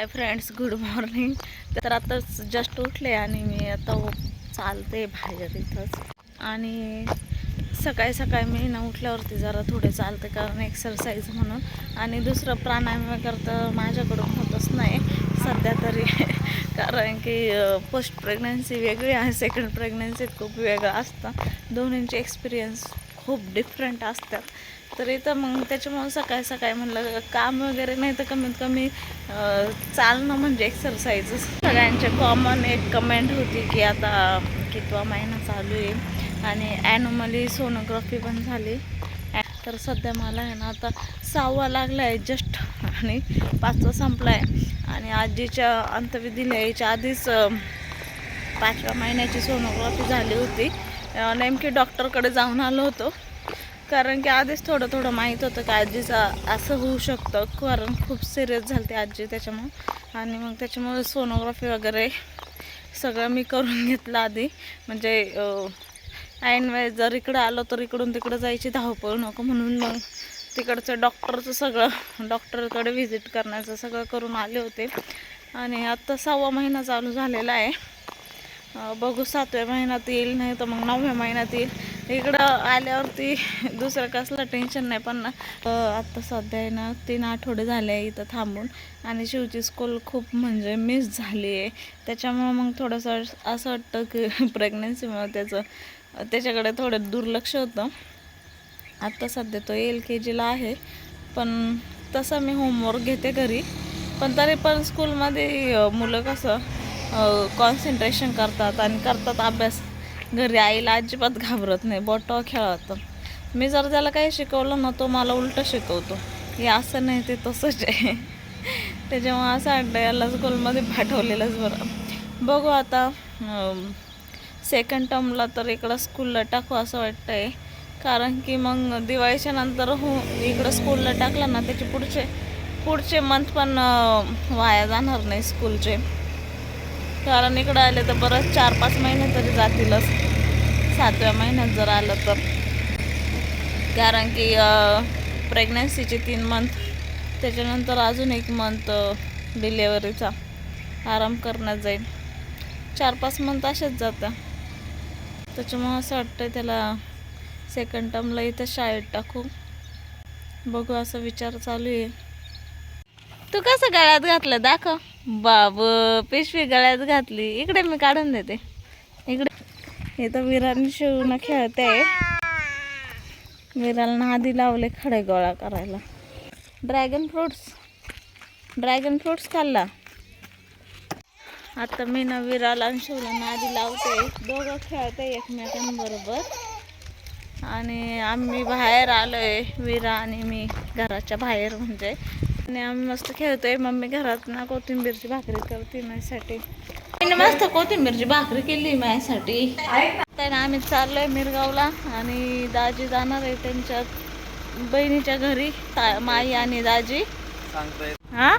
Hi friends good morning तर आता just उठले आणि मी आता चालते बाहेर इथंच आणि सकाळी सकाळी मी ना उठल्यावरती जरा थोडे चालते कारण एक्सरसाइज म्हणून. आणि दुसरं प्राणायाम वगैरे तर माझ्याकडून होतच नाही. सध्या तरी. कारण की पोस्ट प्रेग्नन्सी वेगळी आहे. सेकंड प्रेग्नन्सीत खूप वेगळं असतं. दोन्हींचे एक्सपिरियन्स खूप डिफरंट असतात. तर इथं मग त्याच्यामुळे सकाळी सकाळी म्हणलं काम वगैरे नाही तर कमीत कमी चालणं म्हणजे एक्सरसाइज सगळ्यांचे कॉमन एक कमेंट होती की आता कितवा महिना चालू आहे आणि ॲनोमली सोनोग्राफी पण झाली. तर सध्या मला आहे ना आता सहावा लागला आहे जस्ट आणि पाचवा संपला आहे आणि आजीच्या अंतविधीला यायच्या आधीच पाचव्या महिन्याची सोनोग्राफी झाली होती. नेमकी डॉक्टरकडे जाऊन आलो होतो. कारण की आधीच थोडं थोडं माहीत होतं की आजीचं असं होऊ शकतं. कारण खूप सिरियस झाली आजी त्याच्यामुळं. आणि मग त्याच्यामुळे सोनोग्राफी वगैरे सगळं मी करून घेतलं आधी. म्हणजे ऐन वेळेस जर इकडं आलो तर इकडून तिकडं जायची धावपळ नको म्हणून मग तिकडचं डॉक्टरचं सगळं डॉक्टरकडे व्हिजिट करण्याचं सगळं करून आले होते. आणि आत्ता सहावा महिना चालू झालेला आहे. बघू सातव्या महिन्यात येईल नाही तर मग नवव्या महिन्यात येईल. इकडं आल्यावरती दुसरं कसलं टेन्शन नाही पण आत्ता सध्या आहे ना तीन आठवडे झाले आहे इथं थांबून. आणि शिवची स्कूल खूप म्हणजे मिस झाली आहे. त्याच्यामुळं मग थोडंसं असं वाटतं की प्रेग्नन्सीमुळं त्याचं त्याच्याकडे थोडं दुर्लक्ष होतं. आत्ता सध्या तो एल के जीला आहे. पण तसं मी होमवर्क घेते घरी. पण तरी पण स्कूलमध्ये मुलं कसं कॉन्सन्ट्रेशन करतात आणि करतात अभ्यास. घरी आईला अजिबात घाबरत नाही. बोटावर खेळत मी जर त्याला काही शिकवलं ना तो मला उलटं शिकवतो. हे असं नाही ते तसंच आहे. त्याच्यामुळे असं वाटतं याला स्कूलमध्ये पाठवलेलंच बरं. बघू आता सेकंड टर्मला तर इकडं स्कूलला टाकू असं वाटतं आहे कारण की मग दिवाळीच्या नंतर हो इकडं स्कूलला टाकलं ना त्याचे पुढचे पुढचे मंथ पण वाया जाणार नाही स्कूलचे कारण इकडं आले तर बरं चार पाच महिने तरी जातीलच. सातव्या महिन्यात जर आलं तर. कारण की प्रेग्नन्सीचे तीन मंथ त्याच्यानंतर अजून एक मंथ डिलेवरीचा आराम करण्यात जाईल. चार पाच मंथ असेच जातं त्याच्यामुळं असं वाटतं त्याला सेकंड टर्मला इथं शाळेत टाकू. बघू असा विचार चालू आहे. तू कसं गळ्यात घातलं? दाखव. बाब पिशवी गळ्यात घातली. इकडे मी काढून देते. इकडे. इथं विराने शिवणं खेळते. विराला आधी लावले खडे गोळा करायला. ड्रॅगन फ्रुट्स ड्रॅगन फ्रुट्स खाल्ला. आता मी ना विराला आणि शिवला नादी लावते. दोघं खेळते एकमेकांबरोबर. आणि आम्ही बाहेर आलोय. विरा आणि मी घराच्या बाहेर म्हणजे आणि आम्ही मस्त खेळतोय. मम्मी घरात ना कोथिंबीरची भाकरी करते माझ्यासाठी. तिने मस्त कोथिंबीरची भाकरी केली माझ्यासाठी. तर आम्ही चाललोय मिरगावला आणि दाजी जाणार आहे त्यांच्या बहिणीच्या घरी माई आणि दाजी. हा?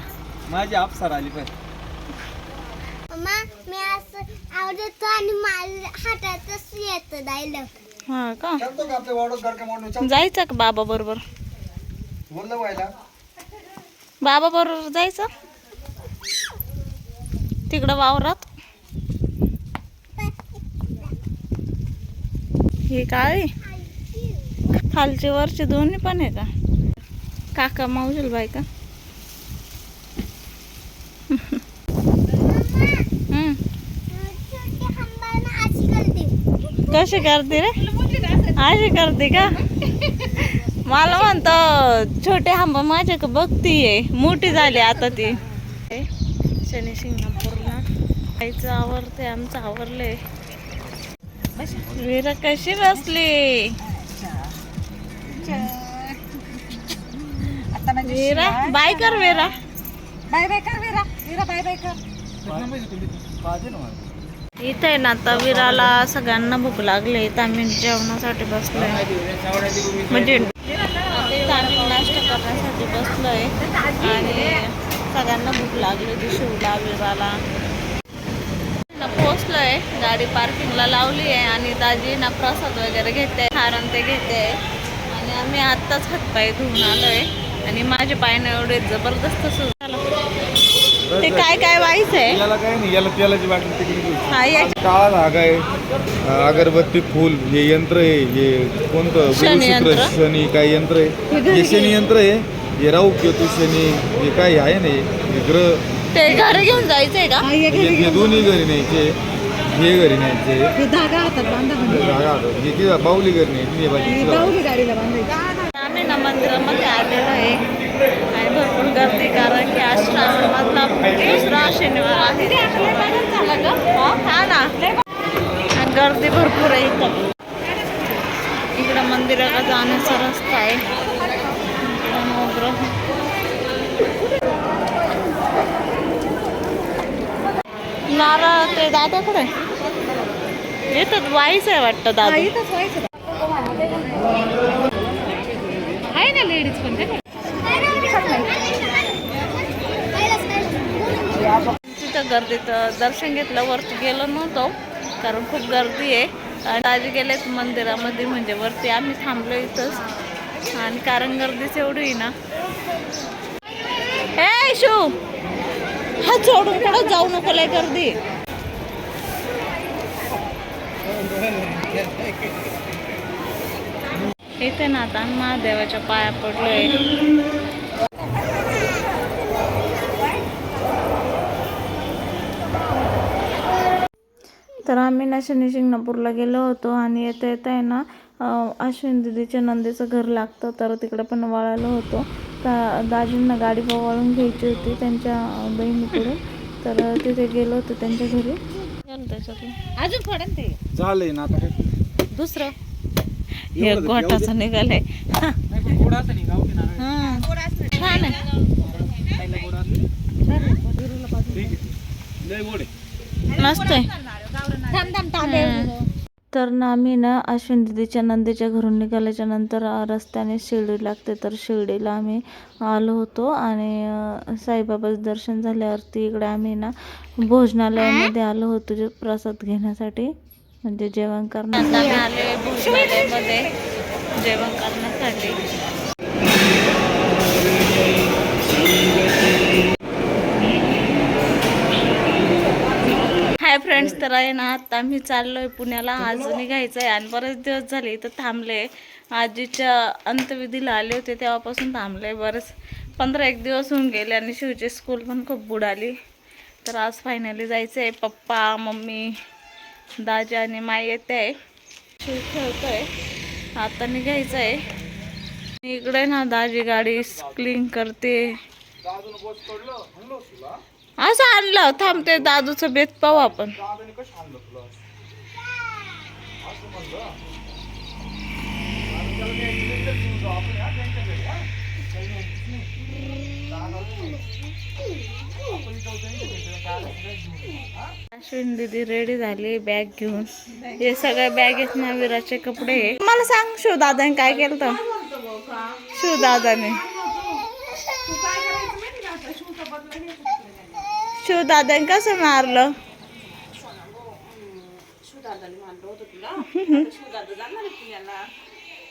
माझी अप्सर आली पण मम्मा मी असं आवडतो आणि माझ्या हातातच येतं डायलॉग हा का? जायचं का बाबा बरोबर? बोललं व्हायला? बाबा बरोबर जायचं? तिकडं वावरात? हे काय? खालचे वरचे दोन्ही पण आहे का? काका मावशील बाई का करते कशी करते रे? अशी करते का? मला म्हणतो छोटे आंबा माझ्या का बघतीये. मोठी झाली आता ती. शनी शिंगणापूरला आईचं आवरते आमचं आवरले वीरा कशी बसली? वीरा बाय कर वीरा. बाय बाय कर वीरा. वीरा बाय बाय कर. इथे आहे ना आता विराला सगळ्यांना भूक लागली तर आम्ही जेवणासाठी बसलोय. म्हणजे आम्ही नाश्ता करण्यासाठी बसलोय. आणि सगळ्यांना भूक लागली होती शिवला विराला. ना पोचलोय गाडी पार्किंगला लावली आहे आणि दाजी ना प्रसाद वगैरे घेते हारण ते घेते. आणि आम्ही आत्ताच हातपाय धुवून आलोय. आणि माझे पाय ना एवढे जबरदस्त सुरू झालं ते काय काय व्हायचं आहे? याला काय नाही याला तेलाची बाटली तिकडे हा या काळा धागा आहे अगरबत्ती फुल हे यंत्र आहे हे कोणतं? शनी गुरुसूत्र यंत्र? शनी काय यंत्र आहे? हे शनी यंत्र आहे हे राहू केतू शनी हे काय आहे ना हे ग्रह. ते घरी घेऊन जायचंय का? हा, हे हे दोन्ही घरी न्यायचे. हे घरी न्यायचे. हे धागा हातात बांधा म्हणजे. धागा हातात. हे ती बाहुली घरी न्यायची हे ही बाजूची गाडीला बांधायची. कृष्ण मंदिरामध्ये आलेलो आहे. आणि भरपूर गर्दी कारण की आज श्रावणामधला दुसरा शनिवार आहे. हा? हो, हा ना. गर्दी भरपूर आहे इथं. इकडं मंदिराला जाण्याचा रस्ता आहे. नारळ ते दादाकडे. येतात वाईच आहे वाटतं दादा. इथंच लेडीज पण ते तिथं गर्दीत दर्शन घेतलं वरती गेलो नव्हतो कारण खूप गर्दी आहे. आणि आधी गेलेत मंदिरामध्ये म्हणजे वरती आम्ही थांबलो इथंच. आणि कारण गर्दीच एवढी आहे ना. ए शू हा सोडून कुठं जाऊ नको लय गर्दी इथे ना आता. महादेवाच्या पाया पडलोय. तर आम्ही ना शनी शिंगणापूरला गेलो होतो आणि येता येता आहे ना अश्विन दिदीच्या नंदीचं घर लागतं तर तिकडे पण वळालो होतो. का दाजींना गाडी वळून घ्यायची होती त्यांच्या बहिणीकडून. तर तिथे गेलो होतो त्यांच्या घरी. अजून ना ते. झालंय ना आता दुसरं? हे गोठाचं निघालंय. छान मस्त आहे. तर ना आम्ही ना अश्विन दिदीच्या नंदीच्या घरून निघाल्याच्या नंतर रस्त्याने शिर्डी लागते तर शिर्डीला आम्ही आलो होतो आणि साईबाबाचं दर्शन झाल्यावरती इकडे आम्ही ना भोजनालयामध्ये आलो होतो जे प्रसाद घेण्यासाठी. म्हणजे जेवण करण्यासाठी आले भोजनालयामध्ये. जेवण करण्यासाठी. हाय फ्रेंड्स तर आहे ना आता आम्ही चाललोय पुण्याला. आज निघायचं आहे आणि बरेच दिवस झाले इथं थांबले. आजीच्या अंत्यविधीला आले होते तेव्हापासून थांबले बरेच. पंधरा एक दिवस होऊन गेले आणि शिवची स्कूल पण खूप बुडाली. तर आज फायनली जायचं आहे पप्पा मम्मी दाजी आणि माई येते. आहे शिव खेळतोय. आता निघायचं आहे इकडे ना दाजी गाडी क्लीन करते. असं आणलं. थांबते दादूचं बेत पाहू आपण. अश्विन दीदी रेडी झाली बॅग घेऊन. हे सगळे बॅगेत ना विराचे कपडे. मला सांग शिव दादाने काय केलं तर शिव दादाने शिव दादाने कसं मारलं?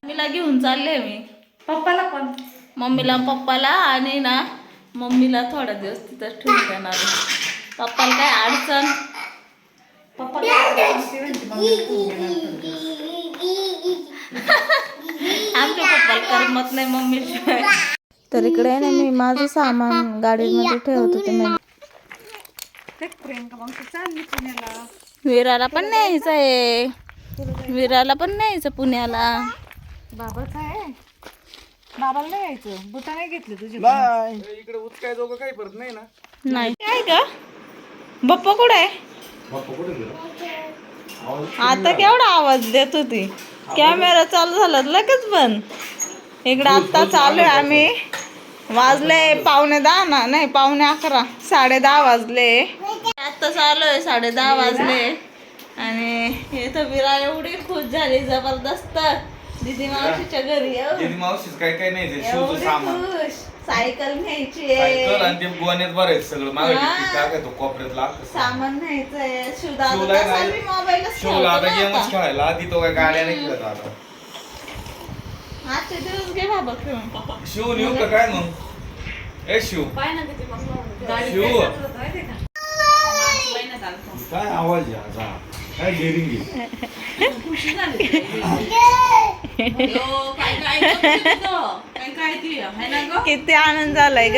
मम्मीला घेऊन चालले मी. पप्पाला पण मम्मीला पप्पाला आणि ना मम्मीला थोडा दिवस तिथं ठेवून देणार. पप्पाला काय अडचण? आमच्या पप्पाला करमत नाही मम्मी तर इकडे ना मी माझं सामान गाडीमध्ये ठेवत होते मी विराला पण न्यायचं आहे. विराला पण न्यायचं पुण्याला. बाबाच आहे. बाबाला नाही यायचं. बुटा नाही घेतली तुझे नाही इकडे उचकाय जोगं काही परत नाही ना. नाही. काय का बप्पा कुठे आहे? बाप्पा कुठे गेला? आता केवढा आवाज देत होती. कॅमेरा चालू झाला लगेच बंद. इकडे आता चालू आहे आम्ही. वाजले पावणे दहा ना नाही पावणे अकरा. साडे दहा वाजले. आता चालू आहे साडे दहा वाजले. आणि इथं विरा एवढी खुश झाली जबरदस्त. दिदी मावशीच्या घरी येऊ. मावशीच काय काय नाही ते शिवचं एवढी सामान. खुश. सायकल न्यायची सायकल आहे आणि ते गोण्यात बरं आहे सगळं. मागे हा. काय काय तो कोपऱ्यात लागतं सामान न्यायचंय शिवला शिवदादा नाही. मोबाईलच शिवला आता गेमच. खेळायला. आधी तो काय गाड्या नाही खेळत आता. आजचे दिवस घे बाबा खेळून शिव नेऊ का काय मग? ए शिव. शिव. काय आवाज आहे आता काय डेअरिंग आहे? किती आनंद झालाय ग.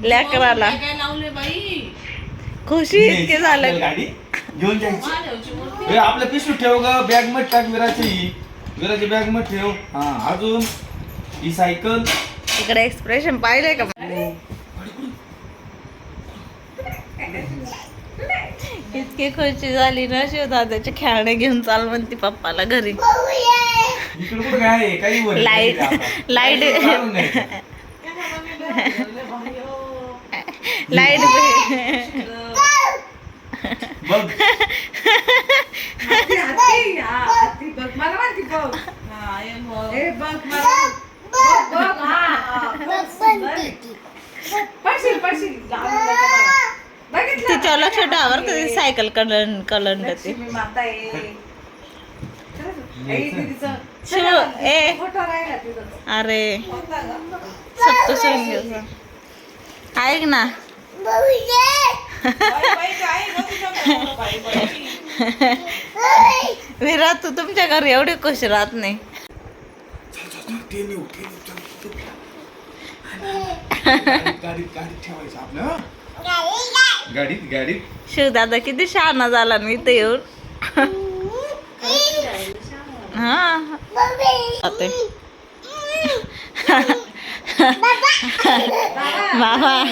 लेकराला. खुशी इतकी झालं. गाडी घेऊन जायची. आपल्या पिशवी ठेव ग. बॅगमध्ये टाक विराची. विराची बॅगमध्ये ठेव. हा अजून. ही सायकल. इकडे एक्सप्रेशन पाहिलंय का? इतकी खुशी झाली ना शिवदादाचे खेळणे घेऊन चाल म्हणते पप्पाला घरी. इकडे कुठं काय आहे? काही वर लाइट लाइट. लाइट. पडशील पडशील. बघितलं? तिच्यावर लक्ष ठेवावर कधी सायकल कलन कलन शिव ए. अरे. सप्तशृंगी. ऐक ना. विरा तू तुमच्या घरी एवढी खुश राहत नाही. ठेवायचं आपलं. गाडीत गाडीत. शिवदादा किती शहाणा झाला ना इथे येऊन. हा. जाते. बाबा.